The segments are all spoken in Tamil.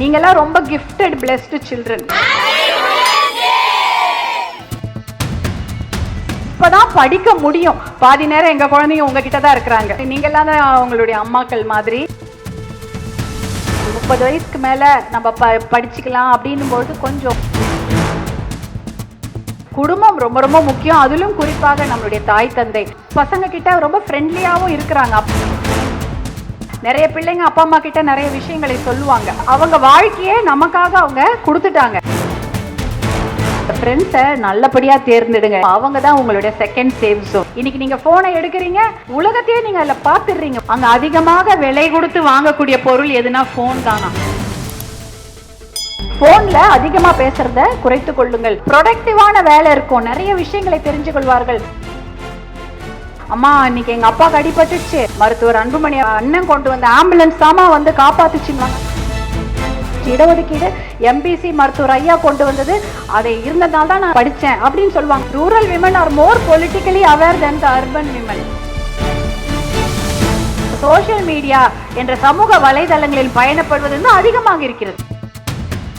நீங்கெல்லாம் ரொம்ப கிஃப்டட் பிளெஸ்டு சில்ட்ரன் இப்பதான் படிக்க முடியும். பாதி நேரம் எங்க குழந்தைங்க உங்ககிட்ட தான் இருக்கிறாங்க. நீங்கெல்லாம் தான் அவங்களுடைய அம்மாக்கள் மாதிரி. முப்பது வயசுக்கு மேல நம்ம ப படிச்சுக்கலாம் அப்படின்னும்போது கொஞ்சம் குடும்பம் ரொம்ப ரொம்ப முக்கியம். அதிலும் குறிப்பாக நம்மளுடைய தாய் தந்தை. பசங்க கிட்ட ரொம்ப ஃப்ரெண்ட்லியாகவும் இருக்கிறாங்க. நிறைய பிள்ளைங்க அப்பா அம்மா கிட்ட நிறைய விஷயங்களை சொல்லுவாங்க. அவங்க வாழ்க்கையே நமக்காக அவங்க கொடுத்துட்டாங்க. ஃப்ரெண்ட்ஸை நல்லபடியா தேர்ந்தெடுங்க. அவங்க தான் உங்களுடைய செகண்ட் சேவ் ஜோன் இன்னைக்கு நீங்க போனை எடுக்கிறீங்க உலகத்தையே நீங்க அதுல பாத்துடுறீங்க அங்க அதிகமாக விலை கொடுத்து வாங்கக்கூடிய பொருள் எதுனா ஃபோன் தானா? போன்ல அதிகமா பேசுறத குறைத்து கொள்ளுங்கள். ப்ரொடக்டிவான வேலை இருக்கும். நிறைய விஷயங்களை தெரிஞ்சு கொள்வார்கள். அம்மா இன்னைக்கு எங்க அப்பாவுக்கு அடிபட்டுச்சு மருத்துவர் அன்புமணி அண்ணன் கொண்டு வந்த ஆம்புலன்ஸ் தாமா வந்து காப்பாத்துச்சுங்களா இடஒதுக்கீடு எம்பிசி மருத்துவர் ஐயா கொண்டு வந்தது. அதை இருந்ததால் தான் நான் படித்தேன் அப்படின்னு சொல்லுவாங்க. Rural women are more politically aware then the urban women social media என்ற சமூக வலைதளங்களில் பயணப்படுவது வந்து அதிகமாக இருக்கிறது.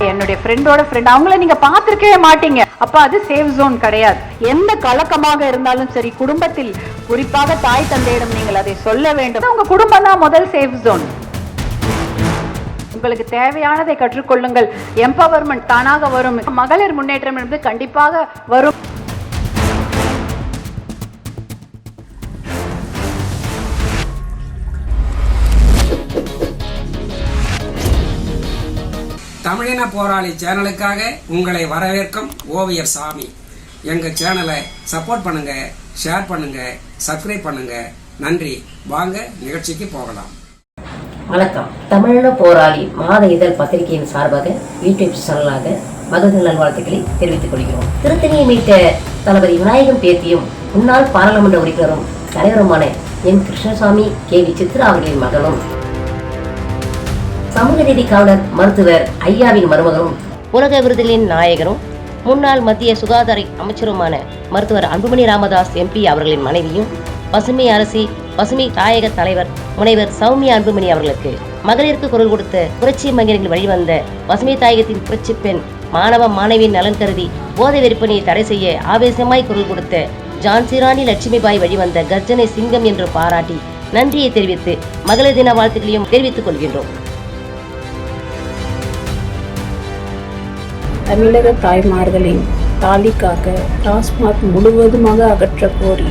என்னுடைய ஃப்ரெண்டோட ஃப்ரெண்ட் அவங்கள நீங்க பார்த்துருக்கவே மாட்டீங்க. அப்ப அது சேஃப் ஜோன் கிடையாது. எந்த கலக்கமாக இருந்தாலும் சரி குடும்பத்தில் குறிப்பாக தாய் தந்தையிடம் நீங்கள் அதை சொல்ல வேண்டும். உங்க குடும்பம் தான் முதல் சேஃப் ஜோன் உங்களுக்கு தேவையானதை கற்றுக்கொள்ளுங்கள். எம்பவர்மெண்ட் தானாக வரும். மகளிர் முன்னேற்றம் என்பது கண்டிப்பாக வரும். தமிழின போராளி சேனலுக்காக உங்களை வரவேற்கும் ஓவியர் சாமி. எங்க சேனலை சப்போர்ட் பண்ணுங்க ஷேர் பண்ணுங்க சப்ஸ்கிரைப் பண்ணுங்க. நன்றி. வாங்க நிகழ்ச்சிக்கு போகலாம். வணக்கம். தமிழின போராளி மாத இதழ் பத்திரிகையின் சார்பாக யூடியூப் சேனலாக மகளிர் நல்வாழ்த்துக்களை தெரிவித்துக் கொள்கிறோம். திருத்தணியை மீட்ட தளபதி விநாயகம் பேத்தியும் முன்னாள் பாராளுமன்ற உறுப்பினரும் தலைவருமான N Krishnasamy K V Chitra அவர்களின் மகனும் சமூக நீதி காவலர் மருத்துவர் ஐயாவின் மருமகனும் உலக விருதுகளின் நாயகரும் முன்னாள் மத்திய சுகாதார அமைச்சருமான மருத்துவர் அன்புமணி ராமதாஸ் எம்பி அவர்களின் மனைவியும் பசுமை அரசி பசுமை தாயக தலைவர் முனைவர் சௌமியா அன்புமணி அவர்களுக்கு மகளிருக்கு குரல் கொடுத்த புரட்சி மங்கையர்கள் வழிவந்த பசுமை தாயகத்தின் புரட்சி பெண் மாணவ மாணவியின் நலன் கருதி போதை விற்பனையை தடை செய்ய ஆவேசமாய் குரல் கொடுத்த ஜான்சிராணி லட்சுமிபாய் வழிவந்த கர்ஜனை சிங்கம் என்று பாராட்டி நன்றியை தெரிவித்து மகளிர் தின வாழ்த்துக்களையும் தெரிவித்துக் கொள்கின்றோம். தமிழக தாய்மார்களின் தாலிக்காக டாஸ்மாக் முழுவதுமாக அகற்றக் கோரி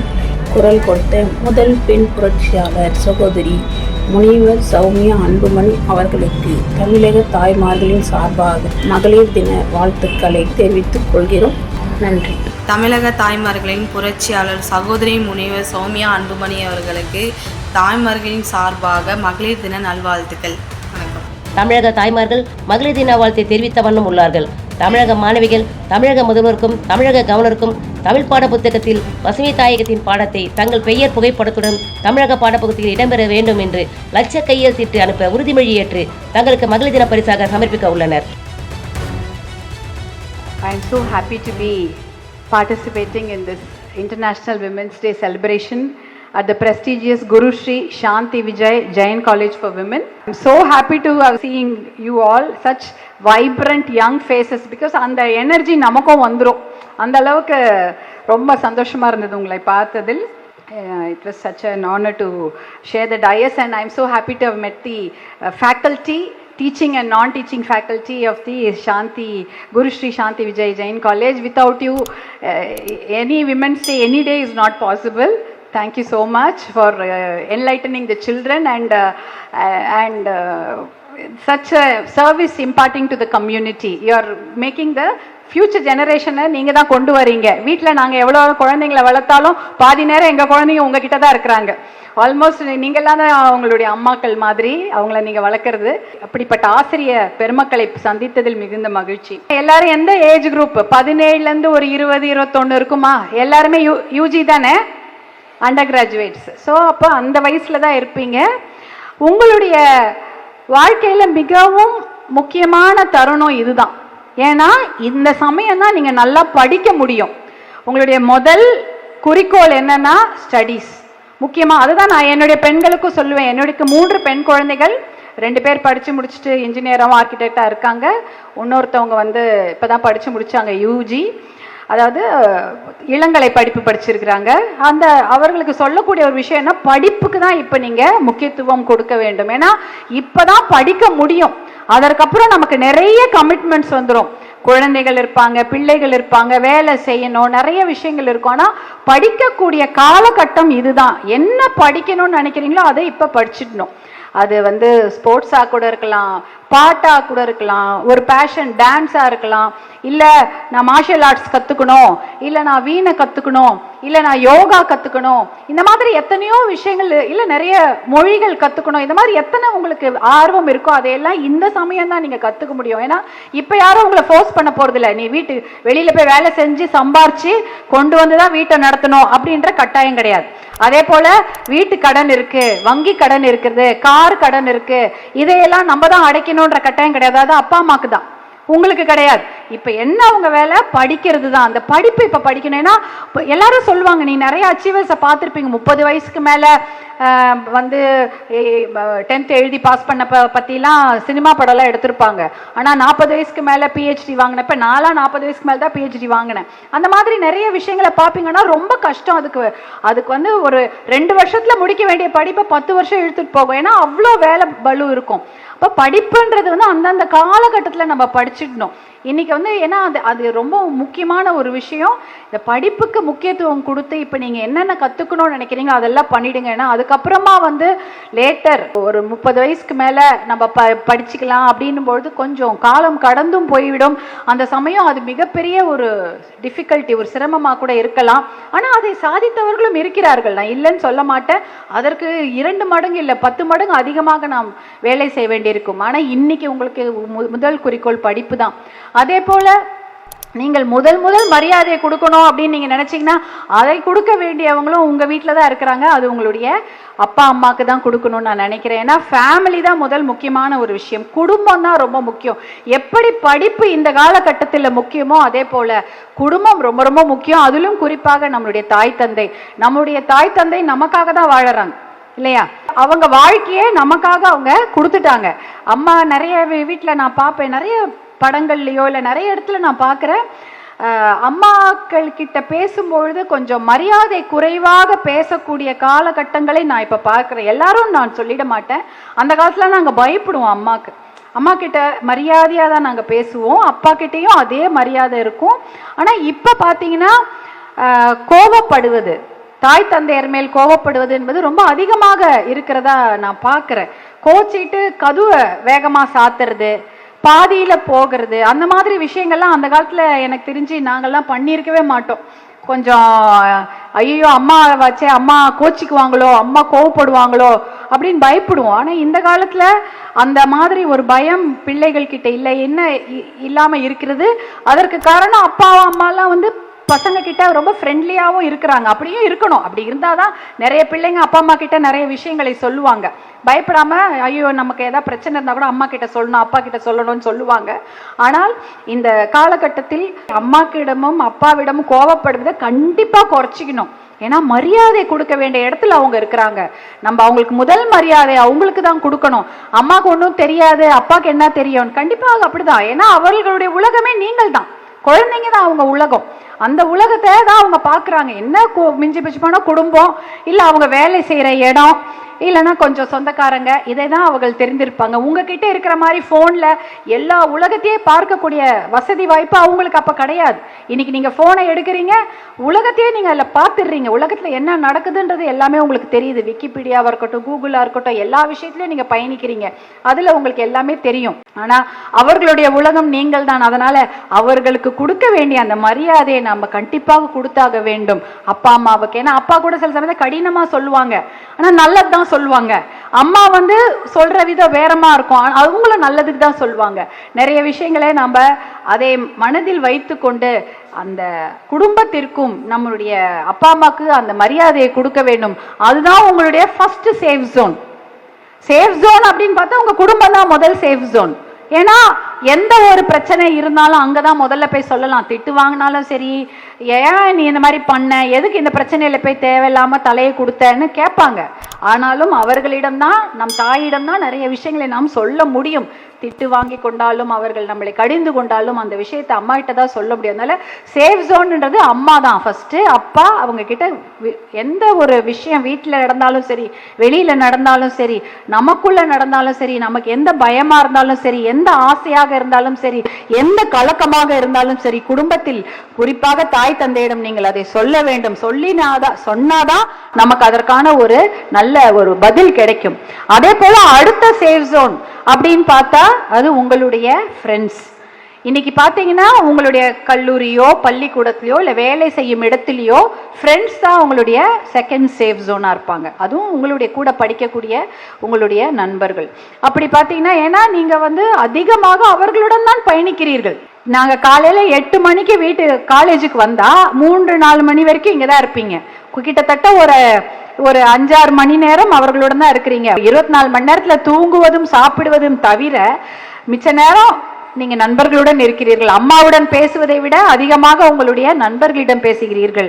குரல் கொடுத்த முதல் பெண் புரட்சியாளர் சகோதரி முனைவர் சௌமியா அன்புமணி அவர்களுக்கு தமிழக தாய்மார்களின் சார்பாக மகளிர் தின வாழ்த்துக்களை தெரிவித்துக் கொள்கிறோம். நன்றி. தமிழக தாய்மார்களின் புரட்சியாளர் சகோதரி முனைவர் சௌமியா அன்புமணி அவர்களுக்கு தாய்மார்களின் சார்பாக மகளிர் தின நல்வாழ்த்துக்கள். வணக்கம். தமிழக தாய்மார்கள் மகளிர் தின வாழ்த்தை தெரிவித்த வண்ணம் உள்ளார்கள். தமிழக மாணவிகள் தமிழக முதல்வருக்கும் தமிழக கவர்னருக்கும் தமிழ் பாட புத்தகத்தில் பசுமை தாயகத்தின் பாடத்தை தங்கள் பெயர் புகைப்படத்துடன் தமிழக பாடப்புத்தகத்தில் இடம்பெற வேண்டும் என்று லட்ச கையெழுத்திட்டு அனுப்ப உறுதிமொழி ஏற்று தங்களுக்கு மகளிர் தின பரிசாக சமர்ப்பிக்க உள்ளனர். I am so happy to be participating in this International Women's Day celebration. At the prestigious Guru Shri Shanti Vijay Jain College for Women. I'm so happy to have seeing you all such vibrant young faces because அந்த எனர்ஜி நமக்கும் வந்துரும் அந்த அளவுக்கு ரொம்ப சந்தோஷமா இருந்தது உங்களை பார்த்ததில் Uh, it was such an honor to share the dais and I'm so happy to have met the uh, faculty teaching and non-teaching faculty of the Shanti, Guru Shri Shanti Vijay Jain College. Without you, uh, any Women's Day, any day is not possible. Thank you so much for uh, enlightening the children and, uh, uh, and uh, such a service imparting to the community. You are making the future ஜெனரேஷனை நீங்கள் தான் கொண்டு வரீங்க. வீட்டில் நாங்கள் எவ்வளோ குழந்தைங்களை வளர்த்தாலும் பாதி நேரம் எங்கள் குழந்தைங்க உங்ககிட்ட தான் இருக்கிறாங்க. ஆல்மோஸ்ட் நீங்கள்லாம் தான் அவங்களுடைய அம்மாக்கள் மாதிரி அவங்கள நீங்கள் வளர்க்குறது. அப்படிப்பட்ட ஆசிரிய பெருமக்களை சந்தித்ததில் மிகுந்த மகிழ்ச்சி. எல்லாரும் எந்த ஏஜ் குரூப் பதினேழுலேருந்து ஒரு இருபது இருபத்தொன்று இருக்குமா? எல்லாருமே யூ யூஜி தானே? அண்டர் கிராஜுவேட்ஸ் ஸோ அப்போ அந்த வயசில் தான் இருப்பீங்க. உங்களுடைய வாழ்க்கையில் மிகவும் முக்கியமான தருணம் இதுதான். ஏன்னா இந்த சமயம் தான் நீங்கள் நல்லா படிக்க முடியும். உங்களுடைய முதல் குறிக்கோள் என்னன்னா ஸ்டடீஸ் முக்கியமாக அதுதான் நான் என்னுடைய பெண்களுக்கும் சொல்லுவேன். என்னுடைய மூன்று பெண் குழந்தைகள் ரெண்டு பேர் படித்து முடிச்சுட்டு இன்ஜினியராகவும் ஆர்கிடெக்டாக இருக்காங்க. இன்னொருத்தவங்க வந்து இப்போ தான் படித்து முடிச்சாங்க யூஜி அதாவது இளங்கலை படிப்பு படிச்சிருக்கிறாங்க. அந்த அவர்களுக்கு சொல்லக்கூடிய ஒரு விஷயம்னா படிப்புக்கு தான் இப்போ நீங்கள் முக்கியத்துவம் கொடுக்க வேண்டும். ஏன்னா இப்போ தான் படிக்க முடியும். அதற்கப்புறம் நமக்கு நிறைய கமிட்மெண்ட்ஸ் வந்துடும் குழந்தைகள் இருப்பாங்க பிள்ளைகள் இருப்பாங்க வேலை செய்யணும் நிறைய விஷயங்கள் இருக்கும். ஆனால் படிக்கக்கூடிய காலகட்டம் இதுதான். என்ன படிக்கணும்னு நினைக்கிறீங்களோ அதை இப்போ படிச்சிடணும். அது வந்து ஸ்போர்ட்ஸாக கூட இருக்கலாம். பாட்டாக கூட இருக்கலாம் ஒரு பேஷன் டான்ஸாக இருக்கலாம். இல்லை நான் மார்ஷியல் ஆர்ட்ஸ் கற்றுக்கணும் இல்லை நான் வீணை கற்றுக்கணும் இல்லை நான் யோகா கற்றுக்கணும் இந்த மாதிரி எத்தனையோ விஷயங்கள் இல்லை நிறைய மொழிகள் கற்றுக்கணும் இந்த மாதிரி எத்தனை உங்களுக்கு ஆர்வம் இருக்கோ அதையெல்லாம் இந்த சமயம் தான் நீங்கள் கற்றுக்க முடியும். ஏன்னா இப்போ யாரும் உங்களை ஃபோர்ஸ் பண்ண போகிறதில்ல நீ வீட்டு வெளியில் போய் வேலை செஞ்சு சம்பாரிச்சு கொண்டு வந்து தான் வீட்டை நடத்தணும் அப்படின்ற கட்டாயம் கிடையாது. அதே போல வீட்டு கடன் இருக்கு வங்கி கடன் இருக்குது கார் கடன் இருக்கு. இதையெல்லாம் நம்ம தான் அடைக்கணுன்ற கட்டாயம் கிடையாது. அது அப்பா அம்மாக்கு தான். உங்களுக்கு கிடையாது. இப்போ என்ன அவங்க வேலை? படிக்கிறது தான் அந்த படிப்பு இப்போ படிக்கணும். ஏன்னா எல்லாரும் சொல்லுவாங்க நீ நிறைய அச்சீவர்ஸை பார்த்துருப்பீங்க. முப்பது வயசுக்கு மேலே வந்து டென்த் எழுதி பாஸ் பண்ண ப பற்றிலாம் சினிமா படம்லாம் எடுத்திருப்பாங்க. ஆனால் நாற்பது வயசுக்கு மேலே பிஹெச்டி வாங்கினப்ப நாலாம் நாற்பது வயசுக்கு மேலே தான் பிஹெச்டி வாங்கினேன். அந்த மாதிரி நிறைய விஷயங்களை பார்ப்பீங்கன்னா ரொம்ப கஷ்டம் அதுக்கு. அதுக்கு வந்து ஒரு ரெண்டு வருஷத்தில் முடிக்க வேண்டிய படிப்பை பத்து வருஷம் இழுத்துட்டு போகும். ஏன்னா அவ்வளோ வேலை பலு இருக்கும். அப்போ படிப்புன்றது வந்து அந்தந்த காலகட்டத்தில் நம்ம படிச்சிடணும். இன்னைக்கு வந்து ஏன்னா அது அது ரொம்ப முக்கியமான ஒரு விஷயம். இந்த படிப்புக்கு முக்கியத்துவம் கொடுத்து இப்போ நீங்கள் என்னென்ன கற்றுக்கணும்னு நினைக்கிறீங்க அதெல்லாம் பண்ணிடுங்க. ஏன்னா அதுக்கப்புறமா வந்து லேட்டர் ஒரு முப்பது வயசுக்கு மேலே நம்ம ப படிச்சுக்கலாம் அப்படின்னும் பொழுது கொஞ்சம் காலம் கடந்தும் போய்விடும். அந்த சமயம் அது மிகப்பெரிய ஒரு டிஃபிகல்ட்டி ஒரு சிரமமாக கூட இருக்கலாம். ஆனால் அதை சாதித்தவர்களும் இருக்கிறார்கள். நான் இல்லைன்னு சொல்ல மாட்டேன். அதற்கு இரண்டு மடங்கு இல்லை பத்து மடங்கு அதிகமாக நாம் வேலை செய்ய வேண்டியிருக்கும். ஆனால் இன்னைக்கு உங்களுக்கு மு- முதல் குறிக்கோள் படிப்பு தான். அதே போல நீங்கள் முதல் முதல் மரியாதையை கொடுக்கணும் அப்படின்னு நீங்கள் நினச்சிங்கன்னா அதை கொடுக்க வேண்டியவங்களும் உங்கள் வீட்டில் தான் இருக்கிறாங்க. அது உங்களுடைய அப்பா அம்மாவுக்கு தான் கொடுக்கணும்னு நான் நினைக்கிறேன். ஏன்னா ஃபேமிலி தான் முதல் முக்கியமான ஒரு விஷயம். குடும்பம் தான் ரொம்ப முக்கியம். எப்படி படிப்பு இந்த காலகட்டத்தில் முக்கியமோ அதே போல் குடும்பம் ரொம்ப ரொம்ப முக்கியம். அதிலும் குறிப்பாக நம்மளுடைய தாய் தந்தை. நம்மளுடைய தாய் தந்தை நமக்காக தான் வாழறாங்க இல்லையா? அவங்க வாழ்க்கையே நமக்காக அவங்க கொடுத்துட்டாங்க. அம்மா நிறைய வீட்டில் நான் பார்ப்பேன். நிறைய படங்கள்லையோ இல்லை நிறைய இடத்துல நான் பார்க்குறேன். அம்மாக்கள் கிட்ட பேசும்பொழுது கொஞ்சம் மரியாதை குறைவாக பேசக்கூடிய காலகட்டங்களை நான் இப்போ பார்க்குறேன். எல்லாரும் நான் சொல்லிட மாட்டேன். அந்த காலத்தில் நாங்கள் பயப்படுவோம் அம்மாவுக்கு அம்மா கிட்ட மரியாதையாக தான் நாங்கள் பேசுவோம். அப்பா கிட்டேயும் அதே மரியாதை இருக்கும். ஆனால் இப்போ பார்த்தீங்கன்னா கோபப்படுவது தாய் தந்தையர் மேல் கோபப்படுவது என்பது ரொம்ப அதிகமாக இருக்கிறதா நான் பார்க்குறேன். கோச்சிட்டு கதுவை வேகமாக சாத்துறது பாதியில போகிறது அந்த மாதிரி விஷயங்கள்லாம் அந்த காலத்துல எனக்கு தெரிஞ்சு நாங்கள்லாம் பண்ணியிருக்கவே மாட்டோம். கொஞ்சம் ஐயோ அம்மா வச்சே அம்மா கோச்சிக்குவாங்களோ அம்மா கோவப்படுவாங்களோ அப்படின்னு பயப்படுவோம். ஆனால் இந்த காலத்தில் அந்த மாதிரி ஒரு பயம் பிள்ளைகள் கிட்ட இல்லை என்ன இ- இருக்கிறது. அதற்கு காரணம் அப்பா அம்மாலாம் வந்து பசங்க கிட்ட ரொம்ப ஃப்ரெண்ட்லியாகவும் இருக்கிறாங்க. அப்படியும் இருக்கணும். அப்படி இருந்தால் தான் நிறைய பிள்ளைங்க அப்பா அம்மா கிட்ட நிறைய விஷயங்களை சொல்லுவாங்க. பயப்படாம ஐயோ நமக்கு ஏதாவது பிரச்சனை இருந்தால் கூட அம்மா கிட்ட சொல்லணும் அப்பா கிட்ட சொல்லணும்னு சொல்லுவாங்க. ஆனால் இந்த காலகட்டத்தில் அம்மாக்கிடமும் அப்பாவிடமும் கோவப்படுவதை கண்டிப்பாக குறைச்சிக்கணும். ஏன்னா மரியாதை கொடுக்க வேண்டிய இடத்துல அவங்க இருக்கிறாங்க. நம்ம அவங்களுக்கு முதல் மரியாதை அவங்களுக்கு தான் கொடுக்கணும். அம்மாவுக்கு ஒன்றும் தெரியாது அப்பாவுக்கு என்ன தெரியும்? கண்டிப்பாக அப்படிதான். ஏன்னா அவர்களுடைய உலகமே நீங்கள் தான் குழந்தைங்க தான் அவங்க உலகம். அந்த உலகத்தை தான் அவங்க பார்க்குறாங்க. என்ன மிஞ்சி பிச்சு போனால் குடும்பம் இல்லை அவங்க வேலை செய்கிற இடம் இல்லைன்னா கொஞ்சம் சொந்தக்காரங்க இதை தான் அவர்கள் தெரிந்திருப்பாங்க. உங்ககிட்ட இருக்கிற மாதிரி ஃபோனில் எல்லா உலகத்தையே பார்க்கக்கூடிய வசதி வாய்ப்பு அவங்களுக்கு அப்போ கிடையாது. இன்னைக்கு நீங்கள் ஃபோனை எடுக்கிறீங்க உலகத்தையே நீங்கள் அதில் பார்த்துடுறீங்க. உலகத்தில் என்ன நடக்குதுன்றது எல்லாமே உங்களுக்கு தெரியுது. விக்கிபீடியாவாக இருக்கட்டும் கூகுளாக இருக்கட்டும் எல்லா விஷயத்துலையும் நீங்கள் பயணிக்கிறீங்க. அதில் உங்களுக்கு எல்லாமே தெரியும். ஆனால் அவர்களுடைய உலகம் நீங்கள் தான். அதனால் அவர்களுக்கு கொடுக்க வேண்டிய அந்த மரியாதையை நம்ம கண்டிப்பாக கொடுத்தாக வேண்டும். அப்பா அம்மாவுக்கு. ஏன்னா அப்பா கூட சில சமயத்தை கடினமாக சொல்லுவாங்க. ஆனால் நல்லது தான் சொல்லுவாங்க. அம்மா வந்து சொல்கிற விதம் வேறமாக இருக்கும். அவங்களும் நல்லதுக்கு தான் சொல்லுவாங்க. நிறைய விஷயங்களை நம்ம அதை மனதில் வைத்துக்கொண்டு அந்த குடும்பத்திற்கும் நம்மளுடைய அப்பா அம்மாவுக்கு அந்த மரியாதையை கொடுக்க வேண்டும். அதுதான் உங்களுடைய first safe zone safe zone அப்படின்னு பார்த்தா உங்கள் குடும்பம் தான் முதல் சேஃப் ஜோன் ஏன்னா எந்த ஒரு பிரச்சனை இருந்தாலும் அங்கே தான் முதல்ல போய் சொல்லலாம். திட்டு வாங்கினாலும் சரி ஏன் நீ இந்த மாதிரி பண்ண? எதுக்கு இந்த பிரச்சனையில் போய் தேவையில்லாமல் தலையை கொடுத்தேன்னு கேட்பாங்க. ஆனாலும் அவர்களிடம்தான் நம் தாயிடம்தான் நிறைய விஷயங்களை நாம் சொல்ல முடியும். திட்டு வாங்கி கொண்டாலும் அவர்கள் நம்மளை கடிந்து கொண்டாலும் அந்த விஷயத்தை அம்மா கிட்ட தான் சொல்ல முடியும். அதனால சேஃப் ஜோன்ன்றது அம்மா தான். ஃபர்ஸ்ட் அப்பா அவங்க கிட்ட வி- எந்த ஒரு விஷயம் வீட்டில் நடந்தாலும் சரி வெளியில நடந்தாலும் சரி நமக்குள்ள நடந்தாலும் சரி நமக்கு எந்த பயமா இருந்தாலும் சரி எந்த ஆசையாக இருந்தாலும் சரி எந்த கலக்கமாக இருந்தாலும் சரி குடும்பத்தில் குறிப்பாக தாய் தந்தையிடம் நீங்கள் அதை சொல்ல வேண்டும். சொல்லினாதான் சொன்னாதான் நமக்கு அதற்கான ஒரு நல்ல ஒரு பதில் கிடைக்கும். அதே போல அடுத்த சேஃப் ஜோன் அப்படின்னு பார்த்தா அது உங்களுடைய ஃப்ரெண்ட்ஸ் இன்னைக்கு பார்த்தீங்கன்னா உங்களுடைய கல்லூரியோ பள்ளிக்கூடத்திலையோ இல்லை வேலை செய்யும் இடத்துலையோ ஃப்ரெண்ட்ஸ் தான் உங்களுடைய செகண்ட் சேஃப் ஜோனாக இருப்பாங்க. அதுவும் உங்களுடைய கூட படிக்கக்கூடிய உங்களுடைய நண்பர்கள். அப்படி பார்த்தீங்கன்னா ஏன்னா நீங்கள் வந்து அதிகமாக அவர்களுடன் தான் பயணிக்கிறீர்கள். நாங்கள் காலையில் எட்டு மணிக்கு வீட்டு காலேஜுக்கு வந்தால் மூன்று நாலு மணி வரைக்கும் இங்கே தான் இருப்பீங்க. கிட்டத்தட்ட ஒரு ஒரு அஞ்சாறு மணி நேரம் அவர்களுடன் தான் இருக்கிறீங்க. இருபத்தி நாலு மணி நேரத்தில் தூங்குவதும் சாப்பிடுவதும் தவிர மிச்ச நேரம் நீங்க நண்பர்களுடன் இருக்கிறீர்கள். அம்மாவுடன் பேசுவதை விட அதிகமாக உங்களுடைய நண்பர்களிடம் பேசுகிறீர்கள்.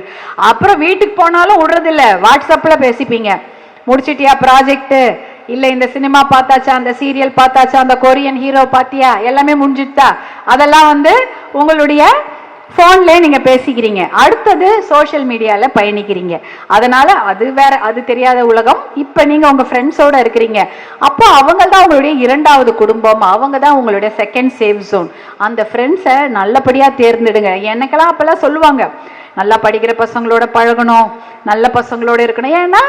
அப்புறம் வீட்டுக்கு போனாலும் விடுறதில்ல. வாட்ஸ்அப்ல பேசிப்பீங்க. முடிச்சிட்டியா ப்ராஜெக்ட் இல்ல இந்த சினிமா பார்த்தாச்சா? அந்த சீரியல் பார்த்தாச்சா? அந்த கொரியன் ஹீரோ பாத்தியா எல்லாமே முடிஞ்சிட்டா அதெல்லாம் வந்து உங்களுடைய ஃபோன்ல நீங்க பேசிக்கிறீங்க. அடுத்தது சோஷியல் மீடியால பயணிக்கிறீங்க. அதனால அது வேற அது தெரியாத உலகம். இப்ப நீங்க உங்க ஃப்ரெண்ட்ஸோட இருக்கிறீங்க. அப்போ அவங்க தான் உங்களுடைய இரண்டாவது குடும்பம். அவங்க தான் உங்களுடைய செகண்ட் சேஃப் ஜோன் அந்த ஃப்ரெண்ட்ஸை நல்லபடியா தேர்ந்தெடுங்க. எனக்கெல்லாம் அப்பெல்லாம் சொல்லுவாங்க நல்லா படிக்கிற பசங்களோட பழகணும். நல்ல பசங்களோட இருக்கணும். ஏன்னா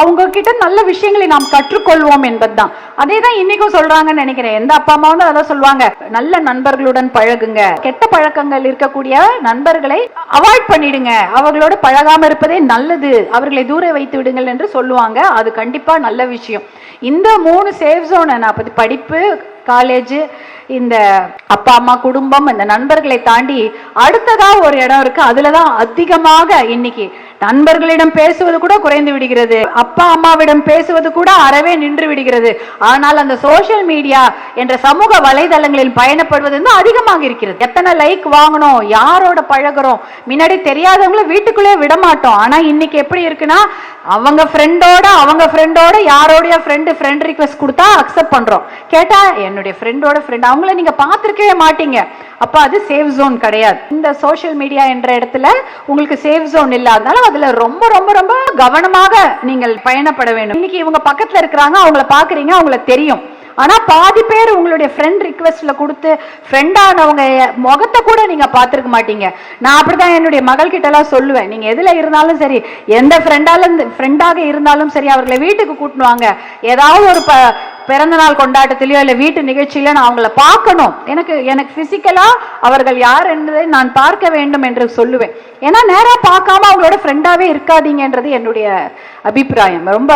அவங்க கிட்ட நல்ல விஷயங்களை நாம் கற்றுக்கொள்வோம் என்பதுதான். அதே தான் இன்னைக்கும் சொல்றாங்கன்னு நினைக்கிறேன். எந்த அப்பா அம்மாவும் அதான் சொல்லுவாங்க. நல்ல நண்பர்களுடன் பழகுங்க. கெட்ட பழக்கங்கள் இருக்கக்கூடிய நண்பர்களை அவாய்ட் பண்ணிடுங்க. அவர்களோட பழகாம இருப்பதே நல்லது. அவர்களை தூர வைத்து விடுங்கள் என்று சொல்லுவாங்க. அது கண்டிப்பா நல்ல விஷயம். இந்த மூணு சேஃப் ஜோனை நான் படிப்பு காலேஜ் இந்த அப்பா அம்மா குடும்பம் இந்த நண்பர்களை தாண்டி அடுத்ததா ஒரு இடம் இருக்கு. அதுலதான் அதிகமாக இன்னைக்கு நண்பர்களிடம் பேசுவது கூட குறைந்து விடுகிறது. அப்பா அம்மாவிடம் பேசுவது கூட அறவே நின்று விடுகிறது. ஆனால் அந்த சோசியல் மீடியா என்ற சமூக வலைதளங்களில் பயணப்படுவது வந்து அதிகமாக இருக்கிறது. எத்தனை லைக் வாங்கணும் யாரோட பழகுறோம் முன்னாடி தெரியாதவங்கள வீட்டுக்குள்ளே விட மாட்டோம் ஆனா இன்னைக்கு எப்படி இருக்குன்னா அவங்க ஃப்ரெண்டோட அவங்க ஃப்ரெண்டோட யாரோடைய ஃப்ரெண்டு ஃப்ரெண்ட் ரிக்வெஸ்ட் கொடுத்தா அக்செப்ட் பண்றோம். கேட்டா என்னுடைய ஃப்ரெண்டோட ஃப்ரெண்ட் அவங்கள நீங்க பார்த்துருக்கவே மாட்டீங்க. அப்போ அது சேஃப் ஜோன் கிடையாது. இந்த சோஷியல் மீடியா என்ற இடத்துல உங்களுக்கு சேஃப் ஜோன் இல்லாதனால அதுல ரொம்ப ரொம்ப ரொம்ப கவனமாக நீங்கள் பயணப்பட வேண்டும். இன்னைக்கு இவங்க பக்கத்துல இருக்கிறாங்க அவங்கள பாக்குறீங்க அவங்கள தெரியும். ஆனா பாதி பேர் உங்களுடைய ஃப்ரெண்ட் ரிக்வெஸ்ட்ல கொடுத்து ஃப்ரெண்டானவங்க முகத்தை கூட நீங்க பாத்துருக்க மாட்டீங்க. நான் அப்படிதான் என்னுடைய மகள் கிட்ட எல்லாம் சொல்லுவேன். நீங்க எதுல இருந்தாலும் சரி எந்த ஃப்ரெண்டாலும் ஃப்ரெண்டாக இருந்தாலும் சரி அவர்களை வீட்டுக்கு கூட்டின்னு வாங்க. ஏதாவது ஒரு பிறந்தநாள் பிறந்த நாள் கொண்டாட்டத்திலயோ இல்ல வீட்டு நிகழ்ச்சியில நான் அவங்கள பார்க்கணும். எனக்கு எனக்கு பிசிக்கலா அவர்கள் யார் என்பதை நான் பார்க்க வேண்டும் என்று சொல்லுவேன். ஏன்னா நேரா பார்க்காம அவங்களோட ஃப்ரெண்டாவே இருக்காதீங்கன்றது என்னுடைய அபிப்பிராயம். ரொம்ப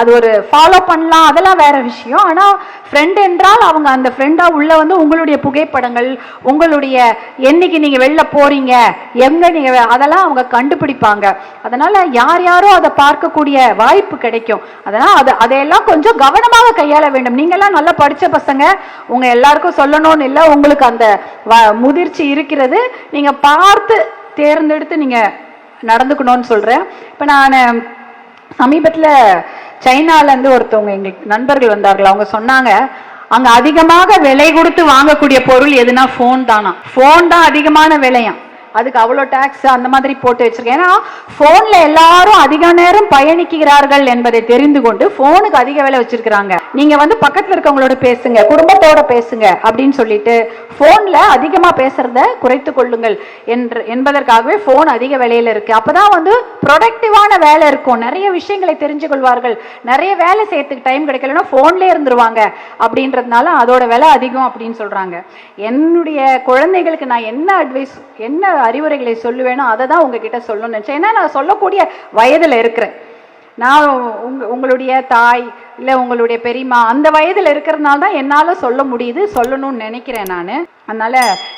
அது ஒரு ஃபாலோ பண்ணலாம் அதெல்லாம் வேற விஷயம். ஆனா ஃப்ரெண்ட் என்றால் அவங்க அந்த ஃப்ரெண்டா உள்ள வந்து உங்களுடைய புகைப்படங்கள் உங்களுடைய என்னைக்கு நீங்க வெளில போறீங்க எங்க நீங்க அதெல்லாம் அவங்க கண்டுபிடிப்பாங்க. அதனால யார் யாரோ அதை பார்க்கக்கூடிய வாய்ப்பு கிடைக்கும். அதனால அது அதையெல்லாம் கொஞ்சம் கவனமாக கையாள வேண்டும். நீங்க எல்லாம் நல்லா படிச்ச பசங்க உங்க எல்லாருக்கும் சொல்லணும்னு இல்லை உங்களுக்கு அந்த வ- முதிர்ச்சி இருக்கிறது. நீங்க பார்த்து தேர்ந்தெடுத்து நீங்க நடந்துக்கணும்னு சொல்றேன். இப்ப நான் சமீபத்துல சைனால இருந்து ஒருத்தவங்க எங்களுக்கு நண்பர்கள் வந்தார்கள். அவங்க சொன்னாங்க அங்க அதிகமாக விலை கொடுத்து வாங்கக்கூடிய பொருள் எதுனா ஃபோன் தானா? ஃபோன் தான் அதிகமான விலையாம். அதுக்கு அவ்வளோ டேக்ஸ் அந்த மாதிரி போட்டு வச்சிருக்கேன். ஏன்னா ஃபோனில் எல்லாரும் அதிக நேரம் பயணிக்கிறார்கள் என்பதை தெரிந்து கொண்டு ஃபோனுக்கு அதிக விலை வச்சிருக்கிறாங்க. நீங்கள் வந்து பக்கத்தில் இருக்கவங்களோட பேசுங்க குடும்பத்தோட பேசுங்க அப்படின்னு சொல்லிட்டு ஃபோனில் அதிகமாக பேசுறத குறைத்து கொள்ளுங்கள் என்று என்பதற்காகவே ஃபோன் அதிக வேலையில் இருக்குது அப்போ தான் வந்து ப்ரொடக்டிவான வேலை இருக்கும். நிறைய விஷயங்களை தெரிஞ்சு கொள்வார்கள். நிறைய வேலை செய்யறதுக்கு டைம் கிடைக்கலன்னா ஃபோன்லேயே இருந்துருவாங்க அப்படின்றதுனால அதோட விலை அதிகம் அப்படின்னு சொல்கிறாங்க என்னுடைய குழந்தைகளுக்கு நான் என்ன அட்வைஸ் என்ன அறிவுரைகளை சொல்லுவேனோ அதை தான் உங்ககிட்ட சொல்லணும்னு நினைச்சேன். ஏன்னா நான் சொல்லக்கூடிய வயதுல இருக்கிறேன். நான் உங்க உங்களுடைய தாய் இல்லை உங்களுடைய பெரியம்மா அந்த வயதில் இருக்கிறதுனால தான் என்னால் சொல்ல முடியுது சொல்லணும்னு நினைக்கிறேன் நான். அதனால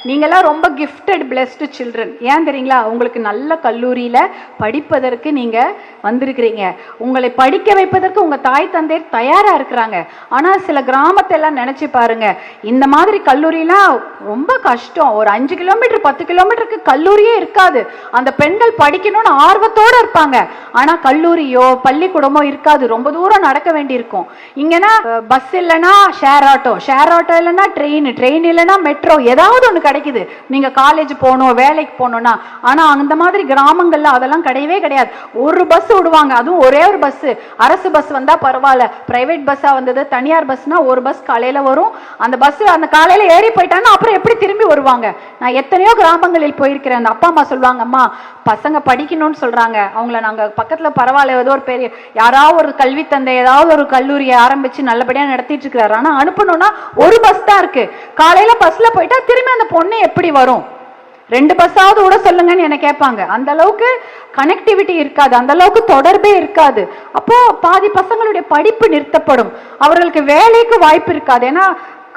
நீங்களாம் ரொம்ப கிஃப்டட் பிளெஸ்டு சில்ட்ரன் ஏன் தெரியுங்களா? உங்களுக்கு நல்ல கல்லூரியில் படிப்பதற்கு நீங்கள் வந்திருக்கிறீங்க. உங்களை படிக்க வைப்பதற்கு உங்கள் தாய் தந்தையர் தயாராக இருக்கிறாங்க. ஆனால் சில கிராமத்தை எல்லாம் நினச்சி பாருங்க. இந்த மாதிரி கல்லூரிலாம் ரொம்ப கஷ்டம். ஒரு அஞ்சு கிலோமீட்டர் பத்து கிலோமீட்டருக்கு கல்லூரியே இருக்காது. அந்த பெண்கள் படிக்கணும்னு ஆர்வத்தோட இருப்பாங்க. ஆனால் கல்லூரியோ பள்ளிக்கூடமோ இருக்காது. ரொம்ப தூரம் நடக்க வேண்டியிருக்கும். இங்கன்னா பஸ் இல்லைன்னா ஷேர் ஆட்டோ ஷேர் ஆட்டோ இல்லைன்னா ட்ரெயின் ட்ரெயின் இல்லைன்னா மெட்ரோ ஏதாவது ஒன்று கிடைக்குது. நீங்க காலேஜ் போகணும் வேலைக்கு போகணும்னா ஆனா அந்த மாதிரி கிராமங்கள்ல அதெல்லாம் கிடையவே கிடையாது. ஒரு பஸ் விடுவாங்க. அதுவும் ஒரே ஒரு பஸ் அரசு பஸ் வந்தா பரவாயில்ல. பிரைவேட் பஸ்ஸா வந்தது தனியார் பஸ்னா ஒரு பஸ் காலையில வரும். அந்த பஸ் அந்த காலையில ஏறி போயிட்டாங்கன்னா அப்புறம் எப்படி திரும்பி வருவாங்க? நான் எத்தனையோ கிராமங்களில் போயிருக்கிறேன். அந்த அப்பா அம்மா சொல்லுவாங்க அம்மா பசங்க படிக்கணும்னு சொல்றாங்க. அவங்கள நாங்க பக்கத்துல பரவாயில்ல. ஏதோ ஒரு பெரிய யாராவது ஒரு கல்வி தந்தை ஏதாவது ஒரு கல்லூரியை ஆரம்பிச்சு நல்லபடியா நடத்திட்டு இருக்கிறாரு. ஆனா அனுப்பணும்னா ஒரு பஸ் தான் இருக்கு. காலையில பஸ்ல போயிட்டா திரும்பி அந்த பொண்ணு எப்படி வரும்? ரெண்டு பஸ்ஸாவது விட சொல்லுங்கன்னு என்ன கேட்பாங்க. அந்த அளவுக்கு கனெக்டிவிட்டி இருக்காது. அந்த அளவுக்கு தொடர்பே இருக்காது. அப்போ பாதி பசங்களுடைய படிப்பு நிறுத்தப்படும். அவர்களுக்கு வேலைக்கு வாய்ப்பு இருக்காது. ஏன்னா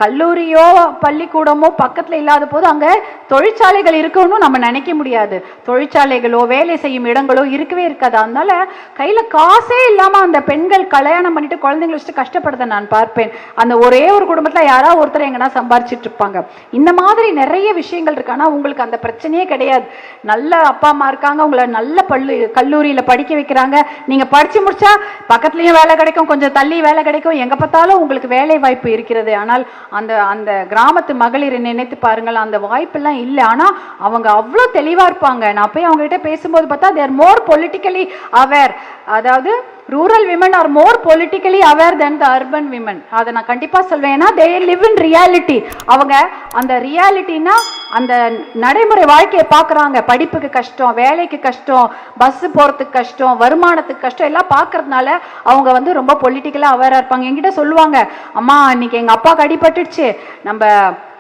கல்லூரியோ பள்ளிக்கூடமோ பக்கத்தில் இல்லாத போது அங்கே தொழிற்சாலைகள் இருக்கணும்னு நம்ம நினைக்க முடியாது. தொழிற்சாலைகளோ வேலை செய்யும் இடங்களோ இருக்கவே இருக்காது. அதனால கையில் காசே இல்லாமல் அந்த பெண்கள் கல்யாணம் பண்ணிட்டு குழந்தைங்களை வச்சுட்டு கஷ்டப்படுறத நான் பார்ப்பேன். அந்த ஒரே ஒரு குடும்பத்தில் யாராவது ஒருத்தர் எங்கன்னா சம்பாரிச்சிட்டு இருப்பாங்க. இந்த மாதிரி நிறைய விஷயங்கள் இருக்கு. ஆனால் உங்களுக்கு அந்த பிரச்சனையே கிடையாது. நல்ல அப்பா அம்மா இருக்காங்க. உங்களை நல்ல பள்ளி கல்லூரியில் படிக்க வைக்கிறாங்க. நீங்கள் படித்து முடிச்சா பக்கத்துலேயும் வேலை கிடைக்கும். கொஞ்சம் தள்ளி வேலை கிடைக்கும். எங்கே பார்த்தாலும் உங்களுக்கு வேலை வாய்ப்பு இருக்கிறது. ஆனால் அந்த அந்த கிராமத்து மகளிரை நினைத்து பாருங்கள் அந்த வாய்ப்பெல்லாம் இல்லை. ஆனால் அவங்க அவ்வளோ தெளிவாக இருப்பாங்க. நான் போய் அவங்ககிட்ட பேசும்போது பார்த்தா தேர் மோர் பொலிட்டிக்கலி அவேர் அதாவது rural women are more politically aware then the urban women அதை நான் கண்டிப்பாக சொல்வேன். ஏன்னா தே லிவ் இன் ரியாலிட்டி அவங்க அந்த ரியாலிட்டின்னா அந்த நடைமுறை வாழ்க்கையை பார்க்குறாங்க. படிப்புக்கு கஷ்டம் வேலைக்கு கஷ்டம் பஸ்ஸு போகிறதுக்கு கஷ்டம் வருமானத்துக்கு கஷ்டம் எல்லாம் பார்க்கறதுனால அவங்க வந்து ரொம்ப பொலிட்டிக்கலாக அவேராக இருப்பாங்க. என்கிட்ட சொல்லுவாங்க அம்மா இன்னைக்கு எங்கள் அப்பாவுக்கு அடிபட்டுடுச்சு. நம்ம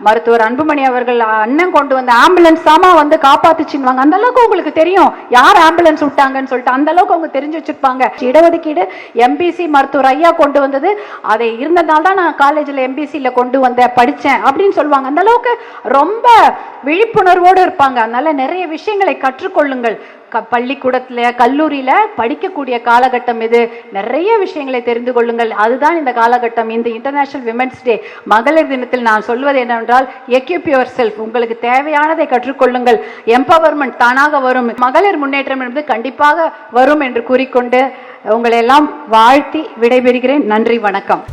மருத்துவர் அன்புமணி அவர்கள் அண்ணன் கொண்டு வந்த ஆம்புலன்ஸ் தாமா வந்து காப்பாத்துச்சுன்னுவாங்க. அந்த அளவுக்கு உங்களுக்கு தெரியும். யார் ஆம்புலன்ஸ் விட்டாங்கன்னு சொல்லிட்டு அந்த அளவுக்கு அவங்க தெரிஞ்சு வச்சிருப்பாங்க. இடஒதுக்கீடு எம்பிசி மருத்துவர் ஐயா கொண்டு வந்தது. அதை இருந்ததால்தான் நான் காலேஜில் எம்பிசியில் கொண்டு வந்தேன் படித்தேன் அப்படின்னு சொல்லுவாங்க. அந்த அளவுக்கு ரொம்ப விழிப்புணர்வோடு இருப்பாங்க. அதனால நிறைய விஷயங்களை கற்றுக்கொள்ளுங்கள். க பள்ளிக்கூடத்தில் கல்லூரியில் படிக்கக்கூடிய காலகட்டம் இது. நிறைய விஷயங்களை தெரிந்து கொள்ளுங்கள். அதுதான் இந்த காலகட்டம். இந்த இன்டர்நேஷனல் விமென்ஸ் டே மகளிர் தினத்தில் நான் சொல்வது என்னவென்றால் எக்யூப் யுவர் செல்ஃப் உங்களுக்கு தேவையானதை கற்றுக்கொள்ளுங்கள். எம்பவர்மெண்ட் தானாக வரும். மகளிர் முன்னேற்றம் என்பது கண்டிப்பாக வரும் என்று கூறிக்கொண்டு உங்களை எல்லாம் வாழ்த்தி விடைபெறுகிறேன். நன்றி வணக்கம்.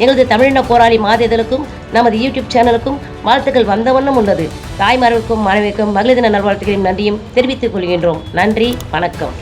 எங்களது தமிழின போராளி மாதேதலுக்கும் நமது யூடியூப் சேனலுக்கும் வாழ்த்துக்கள் வந்த வண்ணம் உள்ளது. தாய்மார்களுக்கும் மனைவிக்கும் மகளிர் தின நல்வாழ்த்துக்களின் நன்றியும் தெரிவித்துக் கொள்கின்றோம். நன்றி வணக்கம்.